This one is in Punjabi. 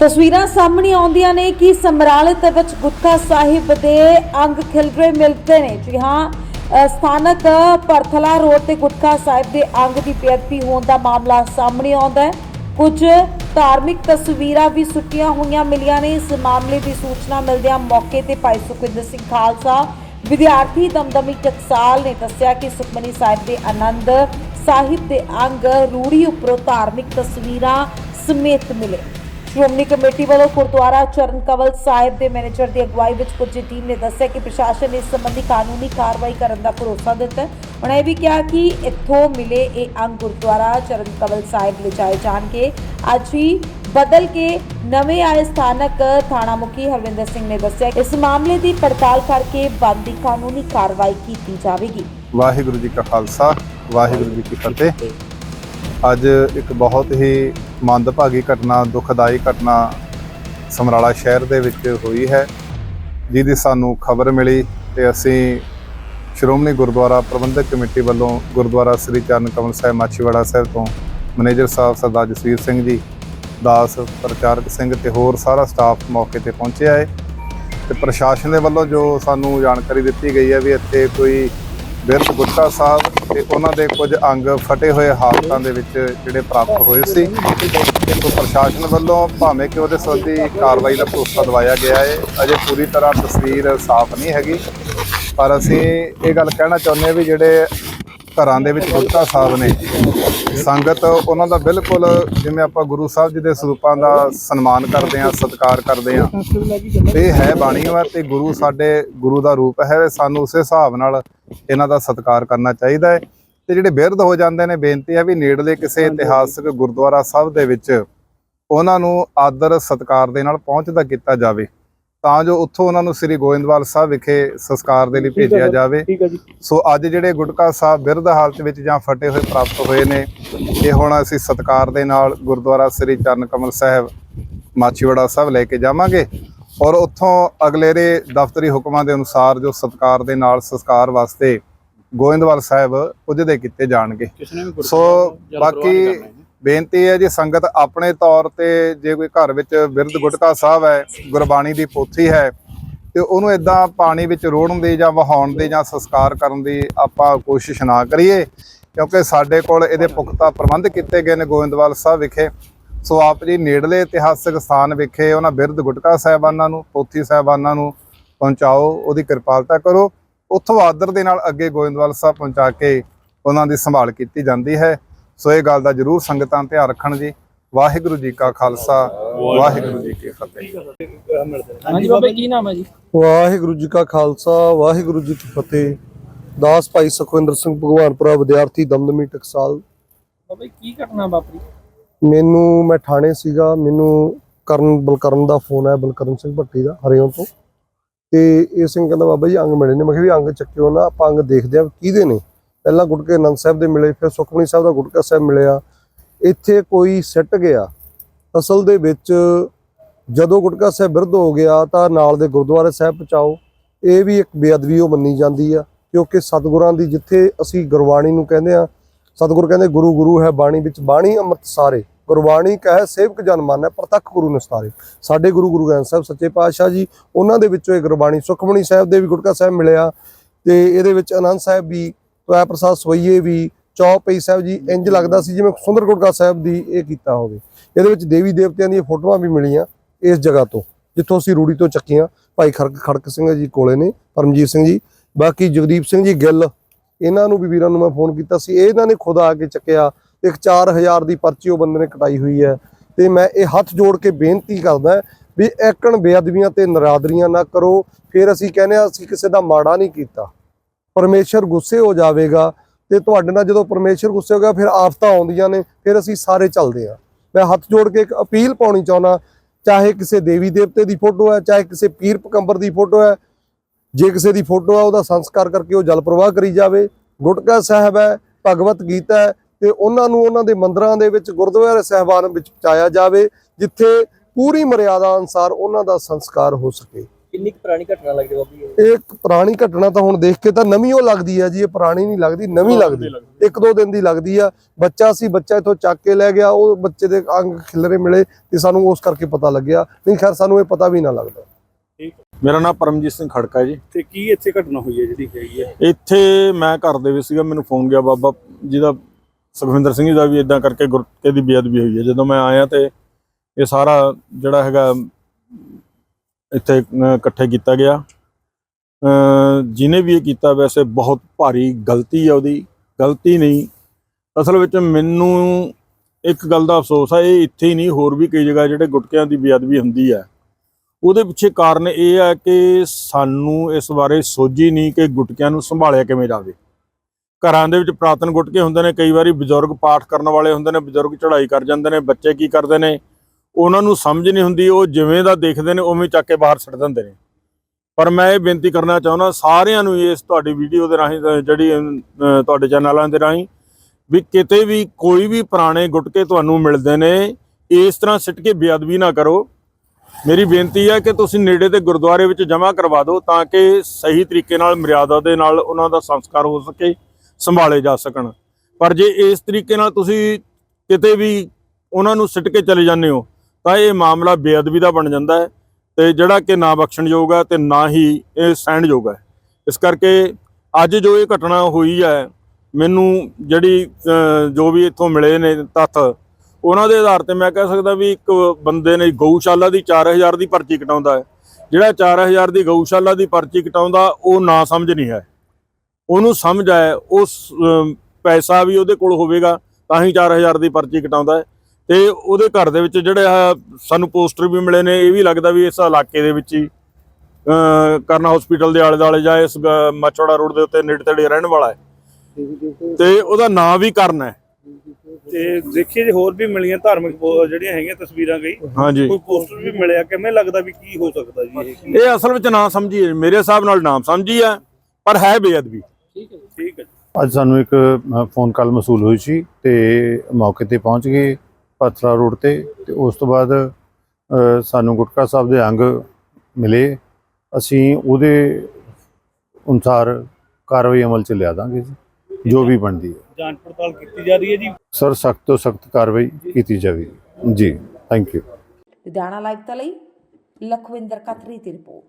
ਤਸਵੀਰਾਂ ਸਾਹਮਣੇ ਆਉਂਦੀਆਂ ਨੇ ਕਿ ਸਮਰਾਲੇ ਦੇ ਵਿੱਚ ਗੁਟਕਾ ਸਾਹਿਬ ਦੇ ਅੰਗ ਖਿਲਰੇ ਮਿਲਦੇ ਨੇ। ਜੀ ਹਾਂ ਸਥਾਨਕ ਪਰਥਲਾ ਰੋਡ ਤੇ ਗੁਟਕਾ ਸਾਹਿਬ ਦੇ ਅੰਗ ਦੀ ਬੇਅਦਬੀ ਹੋਣ ਦਾ ਮਾਮਲਾ ਸਾਹਮਣੇ ਆਉਂਦਾ ਹੈ। ਕੁਝ ਧਾਰਮਿਕ ਤਸਵੀਰਾਂ ਵੀ ਸੁੱਟੀਆਂ ਹੋਈਆਂ ਮਿਲੀਆਂ ਨੇ। ਇਸ ਮਾਮਲੇ ਦੀ ਸੂਚਨਾ ਮਿਲਦਿਆਂ ਮੌਕੇ ਤੇ ਭਾਈ ਸੁਖਵਿੰਦਰ ਸਿੰਘ ਖਾਲਸਾ, ਵਿਦਿਆਰਥੀ ਦਮਦਮੀ ਟਕਸਾਲ ਨੇ ਦੱਸਿਆ ਕਿ ਸੁਖਮਨੀ ਸਾਹਿਬ ਦੇ ਆਨੰਦ ਸਾਹਿਬ ਦੇ ਅੰਗ ਰੂੜੀ ਉੱਪਰੋਂ ਧਾਰਮਿਕ ਤਸਵੀਰਾਂ ਸਮੇਤ ਮਿਲੇ। ਸ਼੍ਰੋਮਣੀ ਕਮੇਟੀ ਵੱਲੋਂ ਗੁਰਦੁਆਰਾ ਚਰਨ ਕਵਲ ਸਾਹਿਬ ਦੇ ਮੈਨੇਜਰ ਦੀ ਅਗਵਾਈ ਵਿੱਚ ਪੁੱਜੀ ਟੀਮ ਨੇ ਦੱਸਿਆ ਕਿ ਪ੍ਰਸ਼ਾਸਨ ਇਸ ਸੰਬੰਧੀ ਕਾਨੂੰਨੀ ਕਾਰਵਾਈ ਕਰਨ ਦਾ ਭਰੋਸਾ ਦਿੱਤਾ ਉਹਨਾਂ ਇਹ ਵੀ ਕਿਹਾ ਕਿ ਇੱਥੋਂ ਮਿਲੇ ਇਹ ਅੰਗ ਗੁਰਦੁਆਰਾ ਚਰਨ ਕਵਲ ਸਾਹਿਬ ਲਿਜਾਏ ਜਾਣਗੇ। ਅੱਜ ਹੀ ਬਦਲ ਕੇ ਨਵੇਂ ਆਏ ਸਥਾਨਕ ਥਾਣਾ ਮੁਖੀ ਹਰਵਿੰਦਰ ਸਿੰਘ ਨੇ ਦੱਸਿਆ ਇਸ ਮਾਮਲੇ ਦੀ ਪੜਤਾਲ ਕਰਕੇ ਬਣਦੀ ਕਾਨੂੰਨੀ ਕਾਰਵਾਈ ਕੀਤੀ ਜਾਵੇਗੀ। ਵਾਹਿਗੁਰੂ ਜੀ ਕਾ ਖਾਲਸਾ, ਵਾਹਿਗੁਰੂ ਜੀ ਕੀ ਫਤਿਹ। ਅੱਜ ਇੱਕ ਬਹੁਤ ਹੀ ਮੰਦਭਾਗੀ ਘਟਨਾ, ਦੁਖਦਾਈ ਘਟਨਾ ਸਮਰਾਲਾ ਸ਼ਹਿਰ ਦੇ ਵਿੱਚ ਹੋਈ ਹੈ, ਜਿਹਦੀ ਸਾਨੂੰ ਖਬਰ ਮਿਲੀ ਤੇ ਅਸੀਂ ਸ਼੍ਰੋਮਣੀ ਗੁਰਦੁਆਰਾ ਪ੍ਰਬੰਧਕ ਕਮੇਟੀ ਵੱਲੋਂ ਗੁਰਦੁਆਰਾ ਸ੍ਰੀ ਚਰਨ ਕਮਲ ਸਾਹਿਬ ਮਾਛੀਵਾੜਾ ਸਾਹਿਬ ਤੋਂ ਮੈਨੇਜਰ ਸਾਹਿਬ ਸਰਦਾਰ ਜਸਵੀਰ ਸਿੰਘ ਜੀ, ਦਾਸ ਪ੍ਰਚਾਰਕ ਸਿੰਘ ਤੇ ਹੋਰ ਸਾਰਾ ਸਟਾਫ ਮੌਕੇ ਤੇ ਪਹੁੰਚਿਆ ਹੈ ਤੇ ਪ੍ਰਸ਼ਾਸਨ ਦੇ ਵੱਲੋਂ ਜੋ ਸਾਨੂੰ ਜਾਣਕਾਰੀ ਦਿੱਤੀ ਗਈ ਹੈ ਵੀ ਇੱਥੇ ਕੋਈ ਬਿਰਧ ਗੁੱਟਾ ਸਾਹਿਬ ਤੇ ਉਹਨਾਂ ਦੇ ਕੁਝ ਅੰਗ ਫਟੇ ਹੋਏ ਹਾਲਤਾਂ ਦੇ ਵਿੱਚ ਜਿਹੜੇ ਪ੍ਰਾਪਤ ਹੋਏ ਸੀ। ਤੋਂ ਪ੍ਰਸ਼ਾਸਨ ਵੱਲੋਂ ਭਾਵੇਂ ਕਿ ਉਹਦੇ ਸੰਬੰਧੀ ਕਾਰਵਾਈ ਦਾ ਭਰੋਸਾ ਦਵਾਇਆ ਗਿਆ ਹੈ ਅਜੇ ਪੂਰੀ ਤਰ੍ਹਾਂ ਤਸਵੀਰ ਸਾਫ਼ ਨਹੀਂ ਹੈਗੀ। ਪਰ ਅਸੀਂ ਇਹ ਗੱਲ ਕਹਿਣਾ ਚਾਹੁੰਦੇ ਹਾਂ ਵੀ ਜਿਹੜੇ ਘਰਾਂ ਦੇ ਵਿੱਚ ਗੁਟਕਾ ਸਾਹਿਬ ਨੇ। ਸੰਗਤ ਉਹਨਾਂ ਦਾ ਬਿਲਕੁਲ ਜਿਵੇਂ ਆਪਾਂ ਗੁਰੂ ਸਾਹਿਬ ਜੀ ਦੇ ਸਰੂਪਾਂ ਦਾ ਸਨਮਾਨ ਕਰਦੇ ਹਾਂ ਸਤਿਕਾਰ ਕਰਦੇ ਹਾਂ। ਇਹ ਹੈ ਬਾਣੀ ਵਾ ਤੇ ਗੁਰੂ ਸਾਡੇ ਗੁਰੂ ਦਾ ਰੂਪ ਹੈ ਸਾਨੂੰ ਉਸੇ ਹਿਸਾਬ ਨਾਲ ਇਹਨਾਂ ਦਾ ਸਤਿਕਾਰ ਕਰਨਾ ਚਾਹੀਦਾ ਹੈ। ਤੇ ਜਿਹੜੇ ਬਿਰਧ ਹੋ ਜਾਂਦੇ ਨੇ ਬੇਨਤੀ ਹੈ ਵੀ ਨੇੜਲੇ ਕਿਸੇ ਇਤਿਹਾਸਕ ਗੁਰਦੁਆਰਾ ਸਾਹਿਬ ਦੇ ਵਿੱਚ ਉਹਨਾਂ ਨੂੰ ਆਦਰ ਸਤਿਕਾਰ ਦੇ ਨਾਲ ਪਹੁੰਚਦਾ ਕੀਤਾ ਜਾਵੇ। ਤਾਂ ਜੋ ਉੱਥੋਂ ਉਹਨਾਂ ਨੂੰ ਸ੍ਰੀ ਗੋਇੰਦਵਾਲ ਸਾਹਿਬ ਵਿਖੇ ਸੰਸਕਾਰ ਦੇ ਲਈ ਭੇਜਿਆ ਜਾਵੇ। ਸੋ ਅੱਜ ਜਿਹੜੇ ਗੁਟਕਾ ਸਾਹਿਬ ਬਿਰਧ ਹਾਲਤ ਵਿੱਚ ਜਾਂ ਫਟੇ ਹੋਏ ਪ੍ਰਾਪਤ ਹੋਏ ਨੇ ਇਹ ਹੁਣ ਅਸੀਂ ਸਤਕਾਰ ਦੇ ਨਾਲ ਗੁਰਦੁਆਰਾ ਸ੍ਰੀ ਚਰਨ ਕਮਲ ਸਾਹਿਬ ਮਾਚੀਵਾੜਾ ਸਾਹਿਬ ਲੈ ਕੇ ਜਾਵਾਂਗੇ। ਔਰ ਉੱਥੋਂ ਅਗਲੇਰੇ ਦਫ਼ਤਰੀ ਹੁਕਮਾਂ ਦੇ ਅਨੁਸਾਰ ਜੋ ਸਤਕਾਰ ਦੇ ਨਾਲ ਸੰਸਕਾਰ ਵਾਸਤੇ ਗੋਇੰਦਵਾਲ ਸਾਹਿਬ ਪੁੱਜਦੇ ਕੀਤੇ ਜਾਣਗੇ। ਸੋ ਬਾਕੀ ਬੇਨਤੀ ਹੈ ਜੀ, ਸੰਗਤ ਆਪਣੇ ਤੌਰ ਤੇ ਜੇ ਕੋਈ ਘਰ ਵਿੱਚ ਬਿਰਧ ਗੁਟਕਾ ਸਾਹਿਬ ਹੈ, ਗੁਰਬਾਣੀ ਦੀ ਪੋਥੀ ਹੈ, ਤੇ ਉਹਨੂੰ ਇਦਾਂ ਪਾਣੀ ਵਿੱਚ ਰੋੜਨ ਦੀ ਜਾਂ ਵਹਾਉਣ ਦੀ ਜਾਂ ਸੰਸਕਾਰ ਕਰਨ ਦੀ ਆਪਾਂ ਕੋਸ਼ਿਸ਼ ਨਾ ਕਰੀਏ, ਕਿਉਂਕਿ ਸਾਡੇ ਕੋਲ ਇਹਦੇ ਪੁਖਤਾ ਪ੍ਰਬੰਧ ਕੀਤੇ ਗਏ ਨੇ ਗੋਇੰਦਵਾਲ ਸਾਹਿਬ ਵਿਖੇ। ਸੋ ਆਪ ਜੀ ਨੇੜਲੇ ਇਤਿਹਾਸਕ ਸਥਾਨ ਵਿਖੇ ਉਹਨਾਂ ਬਿਰਧ ਗੁਟਕਾ ਸਾਹਿਬਾਨਾਂ ਨੂੰ, ਪੋਥੀ ਸਾਹਿਬਾਨਾਂ ਨੂੰ ਪਹੁੰਚਾਓ, ਉਹਦੀ ਕਿਰਪਾਲਤਾ ਕਰੋ। ਉੱਥੋਂ ਆਦਰ ਦੇ ਨਾਲ ਅੱਗੇ ਗੋਇੰਦਵਾਲ ਸਾਹਿਬ ਪਹੁੰਚਾ ਕੇ ਉਹਨਾਂ ਦੀ ਸੰਭਾਲ ਕੀਤੀ ਜਾਂਦੀ ਹੈ। ਸੋ ਇਹ ਗੱਲ ਦਾ ਜਰੂਰ ਸੰਗਤਾਂ ਧਿਆਨ ਰੱਖਣ ਜੀ। ਵਾਹਿਗੁਰੂ ਜੀ ਕਾ ਖਾਲਸਾ ਵਾਹਿਗੁਰੂ ਜੀ ਕੀ ਫਤਿਹ। ਹਾਂਜੀ ਬਾਬਾ ਕੀ ਨਾਮ ਹੈ ਜੀ? ਵਾਹਿਗੁਰੂ ਜੀ ਕਾ ਖਾਲਸਾ ਵਾਹਿਗੁਰੂ ਜੀ ਕੀ ਫਤਿਹ। ਦਾਸ ਭਾਈ ਸੁਖਵਿੰਦਰ ਸਿੰਘ ਭਗਵਾਨਪੁਰਾ ਵਿਦਿਆਰਥੀ ਦਮਦਮੀ ਟਕਸਾਲ। ਬਾਬਾ ਕੀ ਘਟਨਾ ਵਾਪਰੀ? ਮੈਨੂੰ ਮੈਂ ਥਾਣੇ ਸੀਗਾ ਮੈਨੂੰ ਕਰਨ ਬਲਕਰਨ ਦਾ ਫੋਨ ਆਇਆ ਬਲਕਰਨ ਸਿੰਘ ਭੱਟੀ ਦਾ ਹਰਿਓਂ ਤੋਂ। ਤੇ ਇਹ ਸਿੰਘ ਕਹਿੰਦਾ ਬਾਬਾ ਜੀ ਅੰਗ ਮਿਲੇ ਨੇ। ਮੈਂ ਕਿਹਾ ਵੀ ਅੰਗ ਚੱਕਿਓ ਨਾ ਆਪਾਂ ਅੰਗ ਦੇਖਦੇ ਆ ਕਿਹਦੇ ਨੇ। ਪਹਿਲਾਂ ਗੁਟਕੇ ਆਨੰਦ ਸਾਹਿਬ ਦੇ ਮਿਲੇ, ਫਿਰ ਸੁਖਮਨੀ ਸਾਹਿਬ ਦਾ ਗੁਟਕਾ ਸਾਹਿਬ ਮਿਲਿਆ। ਇੱਥੇ ਕੋਈ ਸਿੱਟ ਗਿਆ। ਅਸਲ ਦੇ ਵਿੱਚ ਜਦੋਂ ਗੁਟਕਾ ਸਾਹਿਬ ਬਿਰਧ ਹੋ ਗਿਆ ਤਾਂ ਨਾਲ ਦੇ ਗੁਰਦੁਆਰੇ ਸਾਹਿਬ ਪਹੁੰਚਾਓ। ਇਹ ਵੀ ਇੱਕ ਬੇਅਦਬੀ ਉਹ ਮੰਨੀ ਜਾਂਦੀ ਆ, ਕਿਉਂਕਿ ਸਤਿਗੁਰਾਂ ਦੀ ਜਿੱਥੇ ਅਸੀਂ ਗੁਰਬਾਣੀ ਨੂੰ ਕਹਿੰਦੇ ਆ, ਸਤਿਗੁਰ ਕਹਿੰਦੇ, ਗੁਰੂ ਗੁਰੂ ਹੈ ਬਾਣੀ ਵਿੱਚ, ਬਾਣੀ ਅੰਮ੍ਰਿਤ ਸਾਰੇ। ਗੁਰਬਾਣੀ ਕਹੇ, ਸੇਵਕ ਜਨ ਮਾਨੈ ਪ੍ਰਤੱਖ ਗੁਰੂ ਨਿਸਤਾਰੇ। ਸਾਡੇ ਗੁਰੂ ਗੁਰੂ ਗ੍ਰੰਥ ਸਾਹਿਬ ਸੱਚੇ ਪਾਤਸ਼ਾਹ ਜੀ, ਉਹਨਾਂ ਦੇ ਵਿੱਚੋਂ ਇਹ ਗੁਰਬਾਣੀ ਸੁਖਮਣੀ ਸਾਹਿਬ ਦੇ ਵੀ ਗੁਟਕਾ ਸਾਹਿਬ ਮਿਲਿਆ। ਤੇ ਇਹਦੇ ਵਿੱਚ ਆਨੰਦ ਸਾਹਿਬ ਵੀ ਤੋਇਆ ਪ੍ਰਸਾਦ ਸਵਈਏ ਵੀ ਚੌਪਈ ਸਾਹਿਬ ਜੀ ਇੰਜ ਲੱਗਦਾ ਸੀ ਜਿਵੇਂ ਸੁੰਦਰ ਗੁਟਕਾ ਸਾਹਿਬ ਦੀ ਇਹ ਕੀਤਾ ਹੋਵੇ। ਇਹਦੇ ਵਿੱਚ ਦੇਵੀ ਦੇਵਤਿਆਂ ਦੀਆਂ ਫੋਟੋਆਂ ਵੀ ਮਿਲੀਆਂ ਇਸ ਜਗ੍ਹਾ ਤੋਂ, ਜਿੱਥੋਂ ਅਸੀਂ ਰੂੜੀ ਤੋਂ ਚੱਕੀਆਂ। ਭਾਈ ਖੜਕ ਖੜਕ ਸਿੰਘ ਜੀ ਕੋਲੇ ਨੇ, ਪਰਮਜੀਤ ਸਿੰਘ ਜੀ। ਬਾਕੀ ਜਗਦੀਪ ਸਿੰਘ ਜੀ ਗਿੱਲ, ਇਹਨਾਂ ਨੂੰ ਵੀ ਵੀਰਾਂ ਨੂੰ ਮੈਂ ਫੋਨ ਕੀਤਾ ਸੀ। ਇਹਨਾਂ ਨੇ ਖੁਦ ਆ ਕੇ ਚੱਕਿਆ। ਇੱਕ 4000 ਦੀ ਪਰਚੀ ਉਹ ਬੰਦੇ ਨੇ ਕਟਾਈ ਹੋਈ ਹੈ। ਤੇ ਮੈਂ ਇਹ ਹੱਥ ਜੋੜ ਕੇ ਬੇਨਤੀ ਕਰਦਾ ਵੀ ਐਕਣ ਬੇਅਦਬੀਆਂ ਤੇ ਨਰਾਦਰੀਆਂ ਨਾ ਕਰੋ। ਫਿਰ ਅਸੀਂ ਕਹਿੰਦੇ ਆ ਅਸੀਂ ਕਿਸੇ ਦਾ ਮਾੜਾ ਨਹੀਂ ਕੀਤਾ। ਪਰਮੇਸ਼ਰ ਗੁੱਸੇ ਹੋ ਜਾਵੇਗਾ ਤੇ ਤੁਹਾਡੇ ਨਾਲ ਜਦੋਂ ਪਰਮੇਸ਼ਰ ਗੁੱਸੇ ਹੋ ਗਿਆ, ਫਿਰ ਆਫਤਾਂ ਆਉਂਦੀਆਂ ਨੇ, ਫਿਰ ਅਸੀਂ ਸਾਰੇ ਚੱਲਦੇ ਆ ਮੈਂ ਹੱਥ ਜੋੜ ਕੇ ਇੱਕ ਅਪੀਲ ਪਾਉਣੀ ਚਾਹੁੰਦਾ, ਚਾਹੇ ਕਿਸੇ ਦੇਵੀ ਦੇਵਤੇ ਦੀ ਫੋਟੋ ਹੈ, ਚਾਹੇ ਕਿਸੇ ਪੀਰ ਪਕੰਬਰ ਦੀ ਫੋਟੋ ਹੈ, ਜੇ ਕਿਸੇ ਦੀ ਫੋਟੋ ਹੈ, ਉਹਦਾ ਸੰਸਕਾਰ ਕਰਕੇ ਉਹ ਜਲ ਪ੍ਰਵਾਹ ਕਰੀ ਜਾਵੇ। ਗੁਟਕਾ ਸਾਹਿਬ ਹੈ, ਭਗਵਤ ਗੀਤਾ ਹੈ, ਤੇ ਉਹਨਾਂ ਨੂੰ ਉਹਨਾਂ ਦੇ ਮੰਦਰਾਂ ਦੇ ਵਿੱਚ, ਗੁਰਦੁਆਰੇ ਸਹਿਬਾਨ ਵਿੱਚ ਪਹੁੰਚਾਇਆ ਜਾਵੇ, ਜਿੱਥੇ ਪੂਰੀ ਮਰਿਆਦਾ ਅਨਸਾਰ ਉਹਨਾਂ ਦਾ ਸੰਸਕਾਰ ਹੋ ਸਕੇ। ਕਿੰਨੀ ਕੁ ਪੁਰਾਣੀ ਘਟਨਾ ਲੱਗਦੀ ਬਾਬਾ ਇਹ? ਇੱਕ ਪੁਰਾਣੀ ਘਟਨਾ ਤਾਂ ਹੁਣ ਦੇਖ ਕੇ ਤਾਂ ਨਵੀਂ ਉਹ ਲੱਗਦੀ ਹੈ ਜੀ ਇਹ ਪੁਰਾਣੀ ਨਹੀਂ ਲੱਗਦੀ ਨਵੀਂ ਲੱਗਦੀ। ਇੱਕ ਦੋ ਦਿਨ ਦੀ ਲੱਗਦੀ ਆ। ਬੱਚਾ ਸੀ ਬੱਚਾ ਇਥੋਂ ਚੱਕ ਕੇ ਲੈ ਗਿਆ ਉਹ ਬੱਚੇ ਦੇ ਅੰਗ ਖਿਲਰੇ ਮਿਲੇ ਤੇ ਸਾਨੂੰ ਉਸ ਕਰਕੇ ਪਤਾ ਲੱਗਿਆ। ਨਹੀਂ ਖੈਰ ਸਾਨੂੰ ਇਹ ਪਤਾ ਵੀ ਨਾ ਲੱਗਦਾ। ਮੇਰਾ ਨਾਮ ਪਰਮਜੀਤ ਸਿੰਘ ਖੜਕਾ ਹੈ ਜੀ। ਤੇ ਕੀ ਇੱਥੇ ਘਟਨਾ ਹੋਈ ਹੈ ਜਿਹੜੀ ਹੈਗੀ ਹੈ? ਇੱਥੇ ਮੈਂ ਘਰ ਦੇ ਵਿੱਚ ਸੀਗਾ ਮੈਨੂੰ ਫੋਨ ਗਿਆ ਬਾਬਾ ਜਿਹਦਾ ਸੁਖਵਿੰਦਰ ਸਿੰਘ ਜੀ ਦਾ ਵੀ ਇਦਾਂ ਕਰਕੇ ਗੁਰਕੇ ਦੀ ਬੇਅਦਬੀ ਹੋਈ ਹੈ। ਜਦੋਂ ਮੈਂ ਆਇਆ ਤੇ ਇਹ ਸਾਰਾ ਜਿਹੜਾ ਹੈਗਾ ਇੱਥੇ ਇਕੱਠੇ ਕੀਤਾ ਗਿਆ। ਅਹ, ਜਿਹਨੇ ਵੀ ਇਹ ਕੀਤਾ ਵੈਸੇ ਬਹੁਤ ਭਾਰੀ ਗਲਤੀ ਹੈ ਉਹਦੀ। ਗਲਤੀ ਨਹੀਂ। ਅਸਲ ਵਿੱਚ ਮੈਨੂੰ ਇੱਕ ਗੱਲ ਦਾ ਅਫਸੋਸ ਹੈ ਇਹ ਇੱਥੇ ਹੀ ਨਹੀਂ ਹੋਰ ਵੀ ਕਈ ਜਗ੍ਹਾ ਜਿਹੜੇ ਗੁਟਕਿਆਂ ਦੀ ਬੇਅਦਬੀ ਹੁੰਦੀ ਹੈ ਉਹਦੇ ਪਿੱਛੇ ਕਾਰਨ ਇਹ ਹੈ ਕਿ ਸਾਨੂੰ ਇਸ ਬਾਰੇ ਸੋਝੀ ਨਹੀਂ ਕਿ ਗੁਟਕਿਆਂ ਨੂੰ ਸੰਭਾਲਿਆ ਕਿਵੇਂ ਜਾਵੇ। ਘਰਾਂ ਦੇ ਵਿੱਚ ਪ੍ਰਾਤਨ ਗੁਟਕੇ ਹੁੰਦੇ ਨੇ ਕਈ ਵਾਰੀ ਬਜ਼ੁਰਗ ਪਾਠ ਕਰਨ ਵਾਲੇ ਹੁੰਦੇ ਨੇ ਬਜ਼ੁਰਗ ਚੜ੍ਹਾਈ ਕਰ ਜਾਂਦੇ ਨੇ ਬੱਚੇ ਕੀ ਕਰਦੇ ਨੇ ਉਹਨਾਂ ਨੂੰ ਸਮਝ ਨਹੀਂ ਹੁੰਦੀ, ਉਹ ਜਿਵੇਂ ਦਾ ਦੇਖਦੇ ਨੇ, ਉਵੇਂ ਚੱਕ ਕੇ ਬਾਹਰ ਸੁੱਟ ਦਿੰਦੇ ਨੇ। ਪਰ ਮੈਂ ਇਹ ਬੇਨਤੀ ਕਰਨਾ ਚਾਹੁੰਦਾ, ਸਾਰਿਆਂ ਨੂੰ ਇਸ ਤੁਹਾਡੀ ਵੀਡੀਓ ਦੇ ਰਾਹੀਂ ਜਿਹੜੀ ਤੁਹਾਡੇ ਚੈਨਲਾਂ ਦੇ ਰਾਹੀਂ, ਵੀ ਕਿਤੇ ਵੀ ਕੋਈ ਵੀ ਪੁਰਾਣੇ ਗੁਟਕੇ ਤੁਹਾਨੂੰ ਮਿਲਦੇ ਨੇ, ਇਸ ਤਰ੍ਹਾਂ ਸਿੱਟ ਕੇ ਬੇਅਦਬੀ ਨਾ ਕਰੋ। ਮੇਰੀ ਬੇਨਤੀ ਹੈ ਕਿ ਤੁਸੀਂ ਨੇੜੇ ਦੇ ਗੁਰਦੁਆਰੇ ਵਿੱਚ ਜਮ੍ਹਾਂ ਕਰਵਾ ਦਿਓ, ਤਾਂ ਕਿ ਸਹੀ ਤਰੀਕੇ ਨਾਲ, ਮਰਿਆਦਾ ਦੇ ਨਾਲ ਉਹਨਾਂ ਦਾ ਸੰਸਕਾਰ ਹੋ ਸਕੇ, ਸੰਭਾਲੇ ਜਾ ਸਕਣ। ਪਰ ਜੇ ਇਸ ਤਰੀਕੇ ਨਾਲ ਤੁਸੀਂ ਕਿਤੇ ਵੀ ਉਹਨਾਂ ਨੂੰ ਸਿੱਟ ਕੇ ਚਲੇ ਜਾਂਦੇ ਹੋ ਤਾਂ ਇਹ ਮਾਮਲਾ ਬੇਅਦਬੀ ਦਾ ਬਣ ਜਾਂਦਾ ਹੈ ਤੇ ਜਿਹੜਾ ਕਿ ਨਾ ਬਖਸ਼ਣਯੋਗ ਹੈ ਤੇ ਨਾ ਹੀ ਇਹ ਸਹਿਣਯੋਗ ਹੈ। ਇਸ ਕਰਕੇ ਅੱਜ ਜੋ ਇਹ ਘਟਨਾ ਹੋਈ ਹੈ, ਮੈਨੂੰ ਜਿਹੜੀ ਜੋ ਵੀ ਇੱਥੋਂ ਮਿਲੇ ਨੇ ਤੱਥ, ਉਹਨਾਂ ਦੇ ਆਧਾਰ ਤੇ ਮੈਂ ਕਹਿ ਸਕਦਾ ਵੀ ਇੱਕ ਬੰਦੇ ਨੇ ਗਊਸ਼ਾਲਾ ਦੀ 4000 ਦੀ ਪਰਚੀ ਕਟਾਉਂਦਾ ਹੈ। ਜਿਹੜਾ 4000 ਦੀ ਗਊਸ਼ਾਲਾ ਦੀ ਪਰਚੀ ਕਟਾਉਂਦਾ, ਉਹ ਨਾ ਸਮਝ ਨਹੀਂ ਹੈ। ਉਹਨੂੰ ਸਮਝ ਹੈ, ਉਸ ਪੈਸਾ ਵੀ ਉਹਦੇ ਕੋਲ ਹੋਵੇਗਾ, ਤਾਂ ਹੀ 4000 ਦੀ ਪਰਚੀ ਕਟਾਉਂਦਾ ਹੈ। ਤੇ ਉਹਦੇ ਘਰ ਦੇ ਵਿੱਚ ਜਿਹੜੇ ਆ ਸਾਨੂੰ ਪੋਸਟਰ ਵੀ ਮਿਲੇ ਨੇ ਇਹ ਵੀ ਲੱਗਦਾ ਵੀ ਇਸ ਇਲਾਕੇ ਦੇ ਵਿੱਚ ਹੀ ਕਰਨਾ ਹਸਪੀਟਲ ਦੇ ਆਲੇ ਦੁਆਲੇ ਜਾਂ ਇਸ ਮਚੌੜਾ ਰੋਡ ਦੇ ਉੱਤੇ ਨੇੜੇ ਤੇੜੇ ਰਹਿਣ ਵਾਲਾ ਹੈ। ਤੇ ਉਹਦਾ ਨਾਂ ਵੀ ਕਰਨ ਹੈ। ਤੇ ਦੇਖੀਏ ਜੇ ਹੋਰ ਵੀ ਮਿਲੀਆਂ ਧਾਰਮਿਕ ਜਿਹੜੀਆਂ ਹੈਗੀਆਂ ਤਸਵੀਰਾਂ ਗਈ ਹਾਂਜੀ। ਕੋਈ ਪੋਸਟਰ ਵੀ ਮਿਲਿਆ ਕਿਵੇਂ ਲੱਗਦਾ ਵੀ ਕੀ ਹੋ ਸਕਦਾ ਜੀ ਇਹ? ਇਹ ਅਸਲ ਵਿੱਚ ਨਾ ਸਮਝੀਏ ਮੇਰੇ ਹਿਸਾਬ ਨਾਲ ਨਾਮ ਸਮਝੀ ਹੈ ਪਰ ਹੈ ਬੇਅਦਬੀ। ਠੀਕ ਹੈ। ਠੀਕ ਹੈ। ਅੱਜ ਸਾਨੂੰ ਇੱਕ ਫੋਨ ਕਾਲ ਮਸੂਲ ਹੋਈ ਸੀ ਤੇ ਮੌਕੇ ਤੇ ਪਹੁੰਚ ਗਏ। ਪਥਰਾ ਰੋਡ ਤੇ ਤੇ ਉਸ ਤੋਂ ਬਾਅਦ ਸਾਨੂੰ ਗੁਟਕਾ ਸਾਹਿਬ ਦੇ ਅੰਗ ਮਿਲੇ। ਅਸੀਂ ਉਹਦੇ ਅਨੁਸਾਰ ਕਾਰਵਾਈ ਅਮਲ ਚ ਲਿਆ ਦਾਂਗੇ ਜੀ ਜੋ ਵੀ ਬਣਦੀ ਹੈ। ਜਾਂਚ ਪੜਤਾਲ ਕੀਤੀ ਜਾ ਰਹੀ ਹੈ ਜੀ? ਸਰ ਸਖਤ ਤੋਂ ਸਖਤ ਕਾਰਵਾਈ ਕੀਤੀ ਜਾਵੇਗੀ ਜੀ ਥੈਂਕ ਯੂ ਲੁਧਿਆਣਾ ਲਾਈਵ ਤੋਂ ਲਈ ਲਖਵਿੰਦਰ ਕਤਰੀ ਦੀ ਰਿਪੋਰਟ।